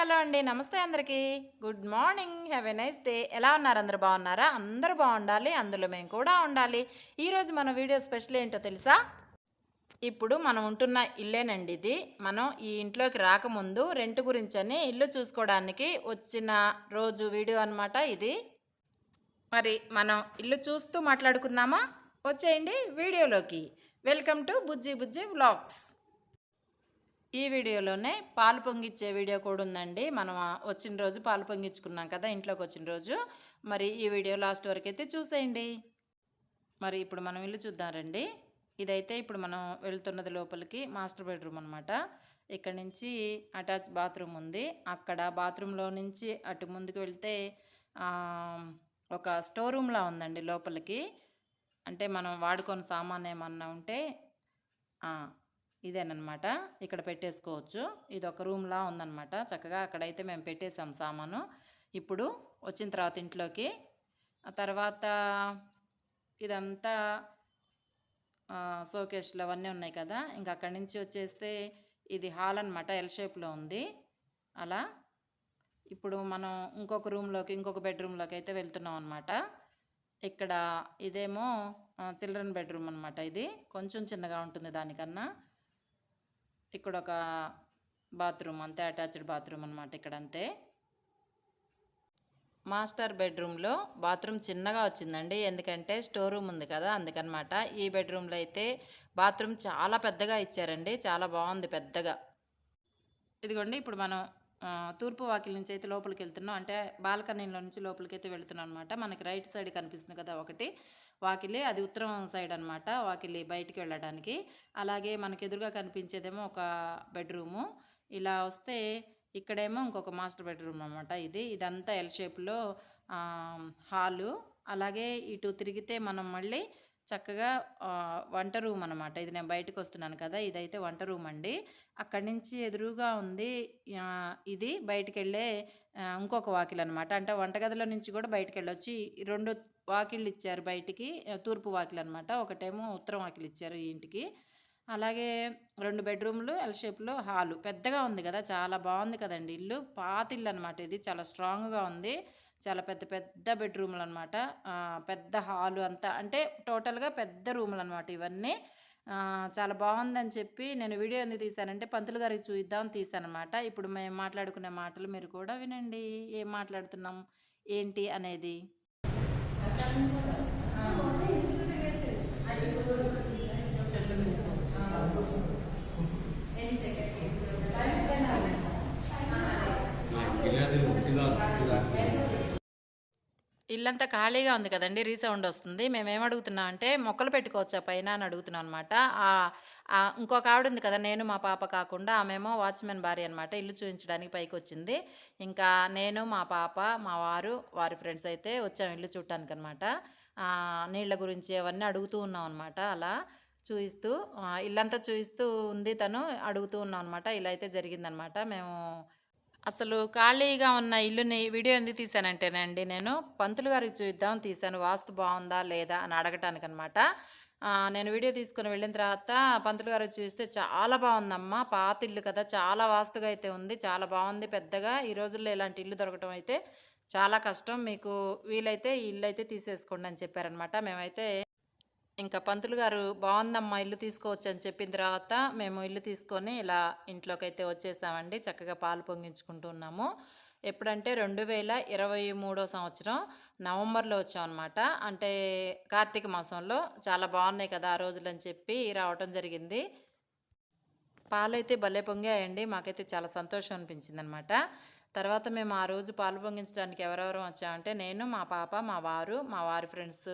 Hello అండి. నమస్తే అందరికీ. Good morning. Have a nice day. ఎలా ఉన్నారు? అందరు బాగున్నారా? అందరూ బాగుండాలి. అందులో మేము కూడా ఉండాలి. ఈరోజు మన వీడియో స్పెషల్ ఏంటో తెలుసా? ఇప్పుడు మనం ఉంటున్న ఇల్లేనండి ఇది. మనం ఈ ఇంట్లోకి రాకముందు రెంట్ గురించి అని ఇల్లు చూసుకోవడానికి వచ్చిన రోజు వీడియో అన్నమాట ఇది. మరి మనం ఇల్లు చూస్తూ మాట్లాడుకుందామా? వచ్చేయండి వీడియోలోకి. Welcome to Bujji Bujji vlogs. ఈ వీడియోలోనే పాలు పొంగిచ్చే వీడియో కూడా ఉందండి. మనం వచ్చిన రోజు పాలు పొంగించుకున్నాం కదా ఇంట్లోకి వచ్చిన రోజు. మరి ఈ వీడియో లాస్ట్ వరకు అయితే చూసేయండి. మరి ఇప్పుడు మనం ఇల్లు చూద్దాం రండి. ఇదైతే ఇప్పుడు మనం వెళ్తున్నది లోపలికి మాస్టర్ బెడ్రూమ్ అనమాట ఇక్కడ నుంచి అటాచ్ బాత్రూమ్ ఉంది. అక్కడ బాత్రూంలో నుంచి అటు ముందుకు వెళ్తే ఒక స్టోర్ రూమ్లా ఉందండి లోపలికి. అంటే మనం వాడుకొని సామాన్ ఏమన్నా ఉంటే ఇదేనమాట ఇక్కడ పెట్టేసుకోవచ్చు. ఇది ఒక రూమ్లా ఉందన్నమాట. చక్కగా అక్కడైతే మేము పెట్టేసాం సామాను. ఇప్పుడు వచ్చిన తర్వాత ఇంట్లోకి. ఆ తర్వాత ఇదంతా షోకేస్లు అవన్నీ ఉన్నాయి కదా. ఇంకా అక్కడి నుంచి వచ్చేస్తే ఇది హాల్ అనమాట ఎల్ షేప్లో ఉంది. అలా. ఇప్పుడు మనం ఇంకొక రూమ్లోకి ఇంకొక బెడ్రూమ్లోకి అయితే వెళ్తున్నాం అనమాట ఇక్కడ ఇదేమో చిల్డ్రన్ బెడ్రూమ్ అనమాట ఇది. కొంచెం చిన్నగా ఉంటుంది దానికన్నా. ఇక్కడ ఒక బాత్రూమ్ అంతే అటాచ్డ్ బాత్రూమ్ అనమాట ఇక్కడ అంతే మాస్టర్ బెడ్రూమ్లో బాత్రూమ్ చిన్నగా వచ్చిందండి. ఎందుకంటే స్టోర్ రూమ్ ఉంది కదా అందుకనమాట ఈ బెడ్రూమ్లో అయితే బాత్రూమ్ చాలా పెద్దగా ఇచ్చారండి. చాలా బాగుంది పెద్దగా. ఇదిగోండి ఇప్పుడు మనం తూర్పు వాకిలి నుంచి అయితే లోపలికి వెళ్తున్నాం. అంటే బాల్కనీలో నుంచి లోపలికి అయితే వెళ్తున్నాం అనమాట మనకి రైట్ సైడ్ కనిపిస్తుంది కదా ఒకటి వాకిలి. అది ఉత్తరం సైడ్ అనమాట వాకిలి బయటికి వెళ్ళడానికి. అలాగే మనకి ఎదురుగా కనిపించేదేమో ఒక బెడ్రూము. ఇలా వస్తే ఇక్కడేమో ఇంకొక మాస్టర్ బెడ్రూమ్ అనమాట ఇది. ఇదంతా ఎల్ షేప్లో హాలు. అలాగే ఇటు తిరిగితే మనం మళ్ళీ చక్కగా వంట రూమ్ అనమాట ఇది నేను బయటకు వస్తున్నాను కదా ఇదైతే వంట రూమ్ అండి. అక్కడి నుంచి ఎదురుగా ఉంది ఇది బయటికి వెళ్ళే ఇంకొక వాకిల్ అనమాట అంటే వంటగదిలో నుంచి కూడా బయటికి వెళ్ళొచ్చి రెండు వాకిళ్ళు ఇచ్చారు బయటికి తూర్పు వాకిల్ అనమాట ఒకటేమో ఉత్తరం వాకిల్ ఇచ్చారు ఈ ఇంటికి. అలాగే రెండు బెడ్రూమ్లు ఎల్ షేప్లో హాలు. పెద్దగా ఉంది కదా చాలా బాగుంది కదండి ఇల్లు. పాత ఇల్లు అనమాట ఇది. చాలా స్ట్రాంగ్గా ఉంది. చాలా పెద్ద పెద్ద బెడ్రూమ్లు అనమాట పెద్ద హాలు అంతా అంటే టోటల్గా పెద్ద రూములు అనమాట ఇవన్నీ చాలా బాగుందని చెప్పి నేను వీడియో ఎందుకు తీశానంటే పంతులు గారికి చూద్దాం తీశానమాట ఇప్పుడు మేము మాట్లాడుకునే మాటలు మీరు కూడా వినండి. ఏం మాట్లాడుతున్నాం? ఏంటి అనేది? ఇల్లంతా ఖాళీగా ఉంది కదండి రీసౌండ్ వస్తుంది. మేము అడుగుతున్నాం అంటే మొక్కలు పెట్టుకోవచ్చా పైన అని అడుగుతున్నాం అనమాట ఇంకొక ఆవిడ ఉంది కదా నేను మా పాప కాకుండా ఆమెమో వాచ్మెన్ భార్య అనమాట ఇల్లు చూపించడానికి పైకి వచ్చింది ఇంకా నేను మా పాప మా వారు వారి ఫ్రెండ్స్ అయితే వచ్చాము ఇల్లు చూడటానికి అనమాట నీళ్ళ గురించి అవన్నీ అడుగుతూ ఉన్నాం అనమాట అలా చూపిస్తూ ఇల్లంతా చూపిస్తూ ఉంది తను అడుగుతూ ఉన్నాం అనమాట ఇలా అయితే జరిగిందనమాట మేము అసలు ఖాళీగా ఉన్న ఇల్లుని వీడియో ఎందుకు తీశానంటేనండి నేను పంతులు గారికి చూద్దాం తీశాను. వాస్తు బాగుందా లేదా అని అడగటానికి అనమాట నేను వీడియో తీసుకుని వెళ్ళిన తర్వాత పంతులు గారికి చూస్తే చాలా బాగుందమ్మా పాత ఇల్లు కదా చాలా వాస్తుగా అయితే ఉంది చాలా బాగుంది పెద్దగా. ఈ రోజుల్లో ఇలాంటి ఇల్లు దొరకటం అయితే చాలా కష్టం. మీకు వీలైతే ఈ ఇల్లు అయితే తీసేసుకోండి అని చెప్పారనమాట. మేమైతే ఇంకా పంతులు గారు బాగుందమ్మా ఇల్లు తీసుకోవచ్చు అని చెప్పిన తర్వాత మేము ఇల్లు తీసుకొని ఇలా ఇంట్లోకి అయితే వచ్చేసామండి. చక్కగా పాలు పొంగించుకుంటున్నాము ఎప్పుడంటే రెండు వేల ఇరవై మూడో సంవత్సరం నవంబర్లో వచ్చాం అనమాట అంటే కార్తీక మాసంలో చాలా బాగున్నాయి కదా ఆ రోజులని చెప్పి రావటం జరిగింది. పాలైతే భలే పొంగాయండి. మాకైతే చాలా సంతోషం అనిపించింది అనమాట తర్వాత మేము ఆ రోజు పాలు పొంగించడానికి ఎవరెవరం వచ్చామంటే నేను మా పాప మా వారు మా వారి ఫ్రెండ్స్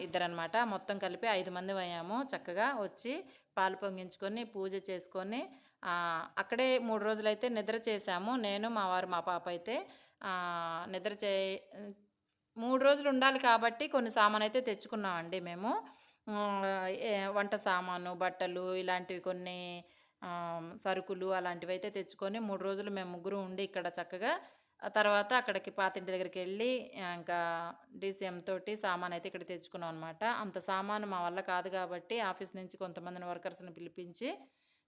ఇద్దరనమాట మొత్తం కలిపి ఐదు మంది అయ్యాము చక్కగా వచ్చి పాలు పొంగించుకొని పూజ చేసుకొని అక్కడే మూడు రోజులైతే నిద్ర చేశాము. నేను మా వారు మా పాప అయితే నిద్ర చే మూడు రోజులు ఉండాలి కాబట్టి కొన్ని సామాన్ అయితే తెచ్చుకున్నామండి మేము. ఏ- వంట సామాను బట్టలు ఇలాంటివి కొన్ని సరుకులు అలాంటివి అయితే తెచ్చుకొని మూడు రోజులు మేము ముగ్గురు ఉండి ఇక్కడ చక్కగా ఆ తర్వాత అక్కడికి పాతింటి దగ్గరికి వెళ్ళి ఇంకా డీసీఎం తోటి సామాన్ అయితే ఇక్కడ తెచ్చుకున్నాం అనమాట అంత సామాను మా వల్ల కాదు కాబట్టి ఆఫీస్ నుంచి కొంతమందిని వర్కర్స్ని పిలిపించి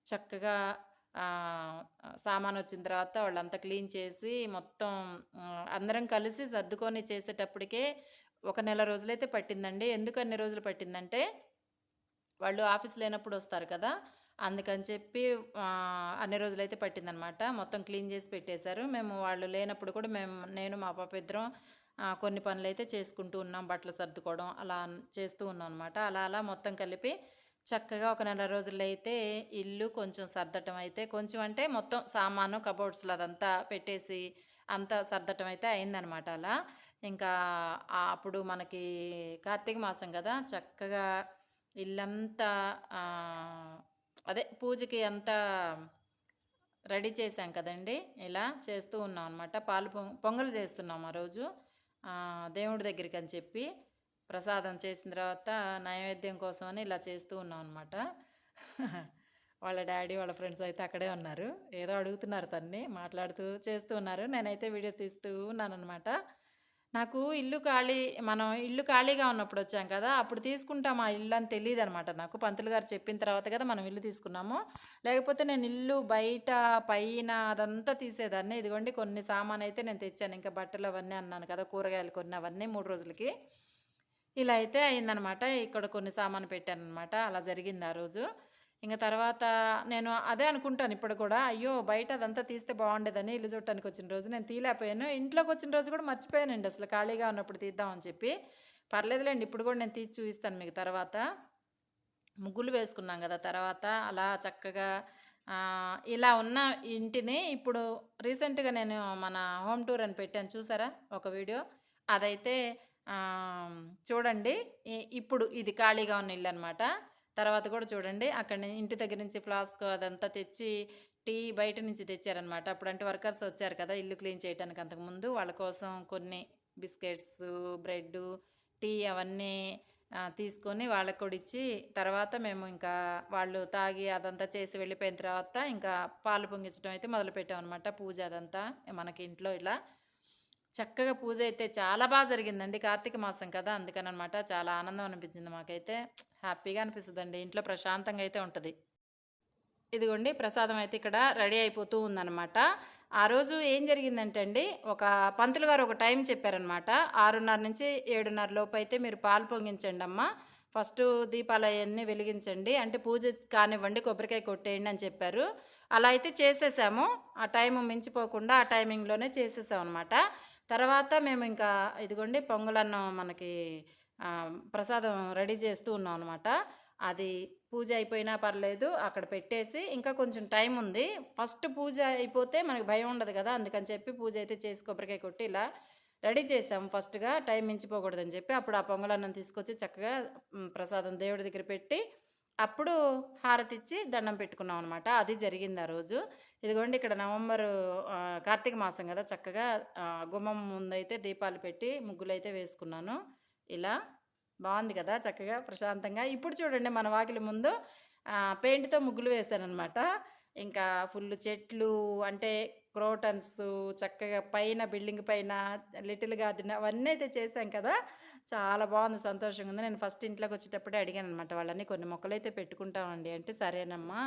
చక్కగా సామాన్ వచ్చిన తర్వాత వాళ్ళంతా క్లీన్ చేసి మొత్తం అందరం కలిసి సర్దుకొని చేసేటప్పటికే ఒక నెల రోజులైతే పట్టిందండి. ఎందుకు అన్ని రోజులు పట్టిందంటే వాళ్ళు ఆఫీస్ లేనప్పుడు వస్తారు కదా! అందుకని చెప్పి అన్ని రోజులైతే పట్టిందనమాట. మొత్తం క్లీన్ చేసి పెట్టేశారు. మేము వాళ్ళు లేనప్పుడు కూడా మేము నేను, మా పాప ఇద్దరం కొన్ని కొన్ని పనులైతే చేసుకుంటూ ఉన్నాం. బట్టలు సర్దుకోవడం అలా చేస్తూ ఉన్నాం అనమాట. అలా అలా మొత్తం కలిపి చక్కగా ఒక నెల రోజుల్లో అయితే ఇల్లు కొంచెం సర్దటం అయితే కొంచెం అంటే మొత్తం సామాను కబోర్డ్స్‌లో అదంతా పెట్టేసి అంతా సర్దటం అయితే అయిందనమాట అలా. ఇంకా అప్పుడు మనకి కార్తీక మాసం కదా! చక్కగా ఇల్లంతా అదే పూజకి అంతా రెడీ చేశాం కదండీ! ఇలా చేస్తూ ఉన్నాం అనమాట. పాలు పొంగలు చేస్తున్నాం ఆ రోజు. దేవుడి దేవుడి దగ్గరికని చెప్పి ప్రసాదం చేసిన తర్వాత నైవేద్యం కోసమని ఇలా చేస్తూ ఉన్నాం అనమాట. వాళ్ళ డాడీ వాళ్ళ ఫ్రెండ్స్ అయితే అక్కడే ఉన్నారు. ఏదో అడుగుతున్నారు తన్ని. మాట్లాడుతూ చేస్తూ ఉన్నారు. నేనైతే వీడియో తీస్తూ ఉన్నాననమాట. నాకు ఇల్లు ఖాళీ మనం ఇల్లు ఖాళీగా ఉన్నప్పుడు వచ్చాం కదా! అప్పుడు తీసుకుంటాం ఆ ఇల్లు అని తెలీదనమాట నాకు. పంతులు గారు చెప్పిన తర్వాత కదా మనం ఇల్లు తీసుకున్నాము. లేకపోతే నేను ఇల్లు బయట, పైన అదంతా తీసేదాన్ని. ఇదిగోండి కొన్ని సామాన్ అయితే నేను తెచ్చాను. ఇంకా బట్టలు అవన్నీ అన్నాను కదా! కూరగాయలు కొన్ని అవన్నీ మూడు రోజులకి. ఇలా అయితే అయిందనమాట. ఇక్కడ కొన్ని సామాను పెట్టాననమాట. అలా జరిగింది ఆ రోజు. ఇంక తర్వాత నేను అదే అనుకుంటాను ఇప్పుడు కూడా. అయ్యో! బయట అదంతా తీస్తే బాగుండేదని ఇల్లు చూడటానికి వచ్చిన రోజు నేను తీయలేకపోయాను. ఇంట్లోకొచ్చిన రోజు కూడా మర్చిపోయానండి అసలు ఖాళీగా ఉన్నప్పుడు తీద్దామని చెప్పి. పర్లేదులేండి ఇప్పుడు కూడా నేను తీసి చూపిస్తాను మీకు తర్వాత. ముగ్గులు వేసుకున్నాం కదా తర్వాత అలా చక్కగా ఇలా ఉన్న ఇంటిని ఇప్పుడు రీసెంట్‌గా నేను మన హోమ్ టూర్ అని పెట్టాను చూసారా ఒక వీడియో? అదైతే చూడండి. ఇప్పుడు ఇది ఖాళీగా ఉన్న ఇల్లు అనమాట తర్వాత కూడా చూడండి అక్కడ ఇంటి దగ్గర నుంచి ఫ్లాస్క్ అదంతా తెచ్చి టీ బయట నుంచి తెచ్చారనమాట. అప్పుడంటే వర్కర్స్ వచ్చారు కదా! ఇల్లు క్లీన్ చేయడానికి అంతకుముందు. వాళ్ళ కోసం కొన్ని బిస్కెట్స్ బ్రెడ్డు, టీ అవన్నీ తీసుకొని వాళ్ళకి కూడా ఇచ్చి తర్వాత మేము ఇంకా వాళ్ళు తాగి అదంతా చేసి వెళ్ళిపోయిన తర్వాత ఇంకా పాలు పొంగించడం అయితే మొదలుపెట్టామనమాట. పూజ అదంతా మనకి ఇంట్లో ఇలా. చక్కగా పూజ అయితే చాలా బాగా జరిగిందండి. కార్తీక మాసం కదా! అందుకని అనమాట చాలా ఆనందం అనిపించింది మాకైతే. హ్యాపీగా అనిపిస్తదండి. ఇంట్లో ప్రశాంతంగా అయితే ఉంటుంది ఇదిగోండి ప్రసాదం అయితే ఇక్కడ రెడీ అయిపోతూ ఉందనమాట. ఆ రోజు ఏం జరిగిందంటే అండి, ఒక పంతులు గారు ఒక టైం చెప్పారనమాట. 6:30 నుంచి ఏడున్నర లోపు అయితే మీరు పాలు పొంగించండమ్మా. దీపాలు దీపాలయన్నీ వెలిగించండి. అంటే పూజ కానివ్వండి, కొబ్బరికాయ కొట్టేయండి అని చెప్పారు. అలా అయితే చేసేసాము. ఆ టైము మించిపోకుండా ఆ టైమింగ్‌లోనే చేసేసామనమాట. తర్వాత మేము ఇంకా ఇదిగోండి పొంగలన్నం మనకి ప్రసాదం రెడీ చేస్తూ ఉన్నాం అనమాట. అది పూజ అయిపోయినా పర్లేదు అక్కడ పెట్టేసి ఇంకా కొంచెం టైం ఉంది. ఫస్ట్ పూజ అయిపోతే మనకు భయం ఉండదు కదా అందుకని చెప్పి పూజ అయితే చేసి కొబ్బరికాయ కొట్టి ఇలా రెడీ చేసాము ఫస్ట్‌గా టైం మించిపోకూడదని చెప్పి. అప్పుడు ఆ పొంగలన్నం తీసుకొచ్చి చక్కగా ప్రసాదం దేవుడి దగ్గర పెట్టి అప్పుడు హారతిచ్చి దండం పెట్టుకున్నాం అనమాట. అది జరిగింది ఆ రోజు. ఇదిగోండి ఇక్కడ నవంబరు కార్తీక మాసం కదా చక్కగా గుమ్మం ముందైతే దీపాలు పెట్టి ముగ్గులైతే వేసుకున్నాను. ఇలా బాగుంది కదా! చక్కగా ప్రశాంతంగా. ఇప్పుడు చూడండి మన వాకిలి ముందు పెయింట్‌తో ముగ్గులు వేశానమాట ఇంకా ఫుల్లు చెట్లు అంటే క్రోటన్స్ చక్కగా పైన బిల్డింగ్ పైన లిటిల్ గార్డెన్ అవన్నీ అయితే చేశాం కదా! చాలా బాగుంది సంతోషంగా ఉంది. నేను ఫస్ట్ ఇంట్లోకి వచ్చేటప్పుడే అడిగాను అనమాట వాళ్ళని కొన్ని మొక్కలు అయితే పెట్టుకుంటామండి అంటే, సరేనమ్మా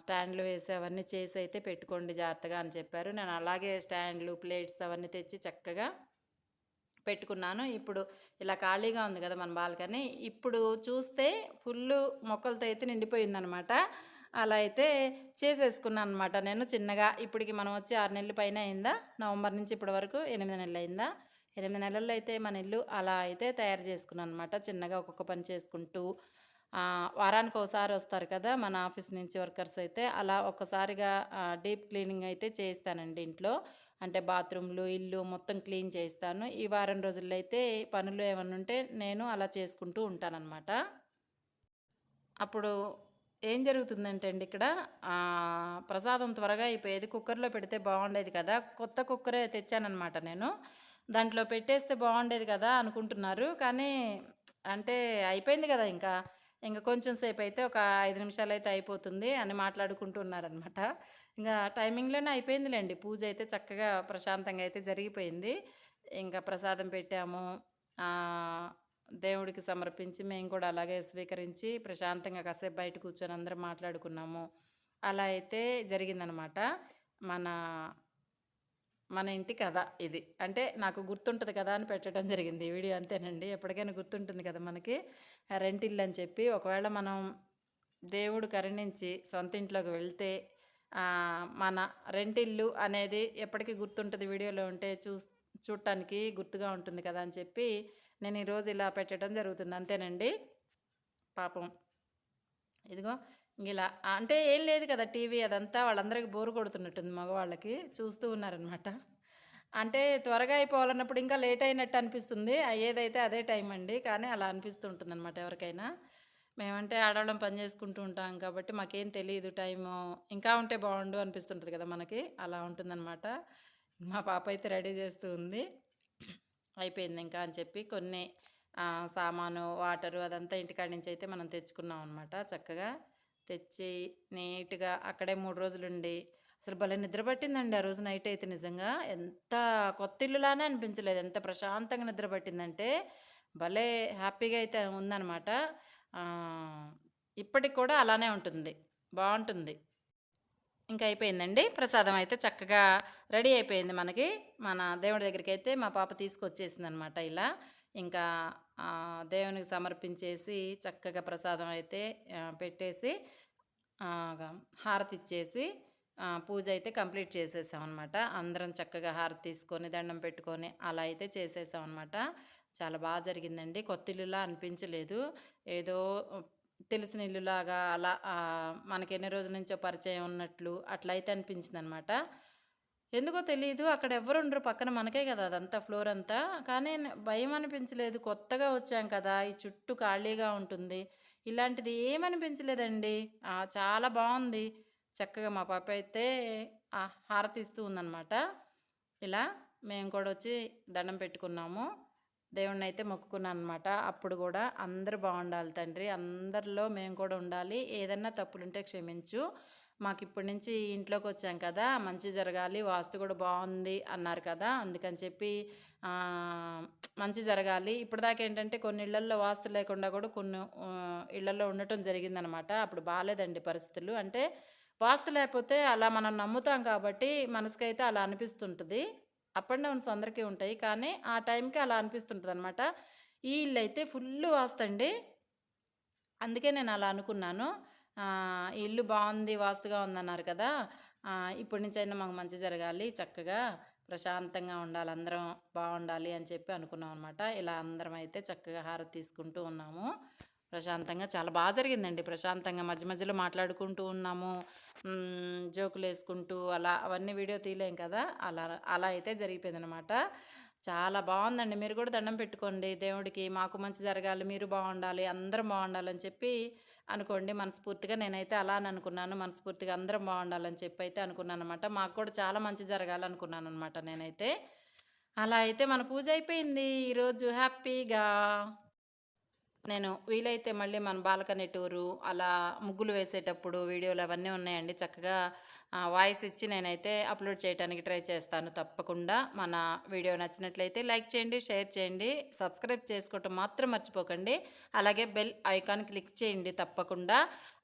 స్టాండ్‌లు వేసి అవన్నీ చేసి అయితే పెట్టుకోండి జాగ్రత్తగా అని చెప్పారు. నేను అలాగే స్టాండ్‌లు, ప్లేట్స్ అవన్నీ తెచ్చి చక్కగా పెట్టుకున్నాను. ఇప్పుడు ఇలా ఖాళీగా ఉంది కదా మన బాల్కనీ. ఇప్పుడు చూస్తే ఫుల్లు మొక్కలతో అయితే నిండిపోయిందనమాట. అలా అయితే చేసేసుకున్నాను అనమాట నేను చిన్నగా. ఇప్పటికి మనం వచ్చి ఆరు నెలల పైన అయిందా? నవంబర్ నుంచి ఇప్పటి వరకు 8 నెలలయిందా? ఎనిమిది నెలల్లో అయితే మన ఇల్లు అలా అయితే తయారు చేసుకున్నాను అనమాట చిన్నగా ఒక్కొక్క పని చేసుకుంటూ వారానికి ఒకసారి వస్తారు కదా! మన ఆఫీస్ నుంచి వర్కర్స్ అయితే అలా ఒక్కసారిగా డీప్ క్లీనింగ్ అయితే చేయిస్తానండి ఇంట్లో. అంటే బాత్రూమ్‌లు, ఇల్లు మొత్తం క్లీన్ చేయిస్తాను. ఈ వారం రోజుల్లో అయితే పనులు ఏమన్నా ఉంటే నేను అలా చేసుకుంటూ ఉంటానన్నమాట అప్పుడు ఏం జరుగుతుందంటే అండి ఇక్కడ ప్రసాదం త్వరగా అయిపోయేది. కుక్కర్‌లో పెడితే బాగుండేది కదా! కొత్త కుక్కరే తెచ్చానమాట నేను. దాంట్లో పెట్టేస్తే బాగుండేది కదా! అనుకుంటున్నారు. కానీ అంటే అయిపోయింది కదా ఇంకా. ఇంకా కొంచెం అయితే ఒక ఐదు నిమిషాలు అయితే అయిపోతుంది అని మాట్లాడుకుంటున్నారనమాట ఇంకా టైమింగ్‌లోనే అయిపోయిందిలేండి పూజ అయితే చక్కగా ప్రశాంతంగా అయితే జరిగిపోయింది. ఇంకా ప్రసాదం పెట్టాము. దేవుడికి సమర్పించి మేము కూడా అలాగే స్వీకరించి ప్రశాంతంగా కాసేపు బయట కూర్చొని అందరం మాట్లాడుకున్నాము. అలా అయితే జరిగిందనమాట. మన మన ఇంటి కథ ఇది. అంటే నాకు గుర్తుంటుంది కదా అని పెట్టడం జరిగింది. ఈ వీడియో అంతేనండి. ఎప్పటికైనా గుర్తుంటుంది కదా మనకి. రెంటిల్లు అని చెప్పి ఒకవేళ మనం దేవుడు కరుణించి సొంత ఇంట్లోకి వెళ్తే మన రెంటిల్లు అనేది ఎప్పటికీ గుర్తుంటుంది వీడియోలో ఉంటే చూ చూడటానికి గుర్తుగా ఉంటుంది కదా అని చెప్పి నేను ఈరోజు ఇలా పెట్టడం జరుగుతుంది. అంతేనండి. పాపం ఇదిగో ఇలా అంటే ఏం లేదు కదా టీవీ అదంతా వాళ్ళందరికీ బోరు కొడుతున్నట్టుంది మగవాళ్ళకి. చూస్తూ ఉన్నారనమాట. అంటే త్వరగా అయిపోవాలన్నప్పుడు ఇంకా లేట్ అయినట్టు అనిపిస్తుంది. అయ్యేదైతే అదే టైం అండి. కానీ అలా అనిపిస్తూ ఉంటుందనమాట ఎవరికైనా. మేమంటే ఆడవాళ్ళం పని చేసుకుంటూ ఉంటాం కాబట్టి మాకేం తెలియదు టైము. ఇంకా ఉంటే బాగుండు అనిపిస్తుంటుంది కదా మనకి. అలా ఉంటుందనమాట. మా పాప అయితే రెడీ చేస్తూ ఉంది. అయిపోయింది ఇంకా అని చెప్పి కొన్ని సామాను, వాటరు అదంతా ఇంటికాడ నుంచి అయితే మనం తెచ్చుకున్నాం అనమాట చక్కగా. తెచ్చి నీట్‌గా అక్కడే 3 రోజులుండి అసలు భలే నిద్ర పట్టిందండి ఆ రోజు నైట్ అయితే నిజంగా. ఎంత కొత్త ఇల్లులానే అనిపించలేదు. ఎంత ప్రశాంతంగా నిద్ర పట్టిందంటే భలే హ్యాపీగా అయితే ఉందనమాట. ఇప్పటికి కూడా అలానే ఉంటుంది. బాగుంటుంది ఇంకా అయిపోయిందండి. ప్రసాదం అయితే చక్కగా రెడీ అయిపోయింది మనకి. మన దేవుడి దగ్గరికి అయితే మా పాప తీసుకొచ్చేసింది అనమాట ఇలా. ఇంకా దేవునికి సమర్పించేసి చక్కగా ప్రసాదం అయితే పెట్టేసి హారతి ఇచ్చేసి పూజ అయితే కంప్లీట్ చేసేసామనమాట. అందరం చక్కగా హారతి తీసుకొని, దండం పెట్టుకొని అలా అయితే చేసేసామనమాట. చాలా బాగా జరిగిందండి. కొత్త ఇల్లులా అనిపించలేదు. ఏదో తెలిసిన ఇల్లులాగా అలా మనకి ఎన్ని రోజుల నుంచో పరిచయం ఉన్నట్లు అట్లా అయితే అనిపించిందనమాట. ఎందుకో తెలియదు అక్కడ ఎవరుండరు పక్కన మనకే కదా అదంతా ఫ్లోర్ అంతా. కానీ భయం అనిపించలేదు. కొత్తగా వచ్చాం కదా! ఈ చుట్టూ ఖాళీగా ఉంటుంది. ఇలాంటిది ఏమనిపించలేదండి. చాలా బాగుంది చక్కగా మా పాప అయితే హారతిస్తూ హారతి ఇస్తూ ఇలా మేము కూడా వచ్చి దండం పెట్టుకున్నాము. దేవుణ్ణి అయితే మొక్కుకున్నాను అనమాట అప్పుడు కూడా అందరు బాగుండాలి తండ్రి. అందరిలో మేము కూడా ఉండాలి. ఏదన్నా తప్పులుంటే క్షమించు. మాకు ఇప్పటి నుంచి ఇంట్లోకి వచ్చాం కదా! మంచి జరగాలి. వాస్తు కూడా బాగుంది అన్నారు కదా! అందుకని చెప్పి మంచి జరగాలి. ఇప్పటిదాకా ఏంటంటే కొన్ని ఇళ్ళల్లో వాస్తు లేకుండా కూడా కొన్ని ఆహ్, ఇళ్ళల్లో ఉండటం జరిగిందనమాట. అప్పుడు బాగాలేదండి పరిస్థితులు. అంటే వాస్తు లేకపోతే అలా మనం నమ్ముతాం కాబట్టి మనసుకైతే అలా అనిపిస్తుంటుంది అప్ అండ్ డౌన్స్ అందరికీ ఉంటాయి. కానీ ఆ టైంకి అలా అనిపిస్తుంటుంది అనమాట ఈ ఇల్లు అయితే ఫుల్ వాస్తండి. అందుకే నేను అలా అనుకున్నాను. ఇల్లు బాగుంది వాస్తుగా ఉందన్నారు కదా! ఇప్పటి నుంచైనా మాకు మంచి జరగాలి. చక్కగా ప్రశాంతంగా ఉండాలి. అందరం బాగుండాలి అని చెప్పి అనుకున్నాం అనమాట. ఇలా అందరం అయితే చక్కగా హారతి తీసుకుంటూ ఉన్నాము. ప్రశాంతంగా చాలా బాగా జరిగిందండి. ప్రశాంతంగా మధ్య మధ్యలో మాట్లాడుకుంటూ ఉన్నాము. జోకులు వేసుకుంటూ అలా అవన్నీ వీడియో తీయలేం కదా! అలా అలా అయితే జరిగిపోయిందనమాట. చాలా బాగుందండి మీరు కూడా దండం పెట్టుకోండి దేవుడికి. మాకు మంచి జరగాలి, మీరు బాగుండాలి అందరం బాగుండాలని చెప్పి అనుకోండి. మనస్ఫూర్తిగా నేనైతే అలా అని అనుకున్నాను. మనస్ఫూర్తిగా అందరం బావుండాలని చెప్పైతే అనుకున్నాననమాట. మాకు కూడా చాలా మంచి జరగాలనుకున్నాననమాట నేనైతే. అలా అయితే మన పూజ అయిపోయింది ఈరోజు హ్యాపీగా. నేను వీలైతే మళ్ళీ మన బాల్కనీ టూరు, అలా ముగ్గులు వేసేటప్పుడు వీడియోలు అవన్నీ ఉన్నాయండి. చక్కగా వాయిస్ ఇచ్చి నేనైతే అప్‌లోడ్ చేయటానికి ట్రై చేస్తాను తప్పకుండా. మన వీడియో నచ్చినట్లయితే లైక్ చేయండి, షేర్ చేయండి, సబ్స్క్రైబ్ చేసుకోవటం మాత్రం మర్చిపోకండి. అలాగే బెల్ ఐకాన్ క్లిక్ చేయండి తప్పకుండా.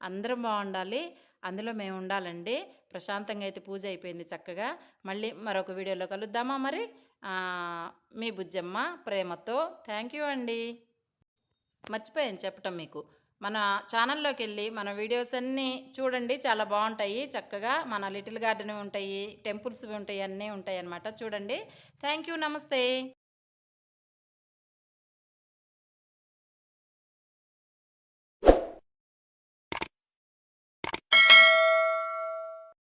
అందరం బాగుండాలి అందులో మేము ఉండాలండి. ప్రశాంతంగా అయితే పూజ అయిపోయింది చక్కగా. మళ్ళీ మరొక వీడియోలో కలుద్దామా మరి? మీ బుజ్జమ్మ ప్రేమతో. థ్యాంక్ యూ అండి. మర్చిపోయాను చెప్పటం మీకు. మన ఛానల్‌లోకెళ్ళి మన వీడియోస్ అన్నీ చూడండి. చాలా బాగుంటాయి చక్కగా మన లిటిల్ గార్డెన్‌వి ఉంటాయి. టెంపుల్స్‌వి ఉంటాయి. అన్నీ ఉంటాయి అన్నమాట చూడండి. Thank you. నమస్తే.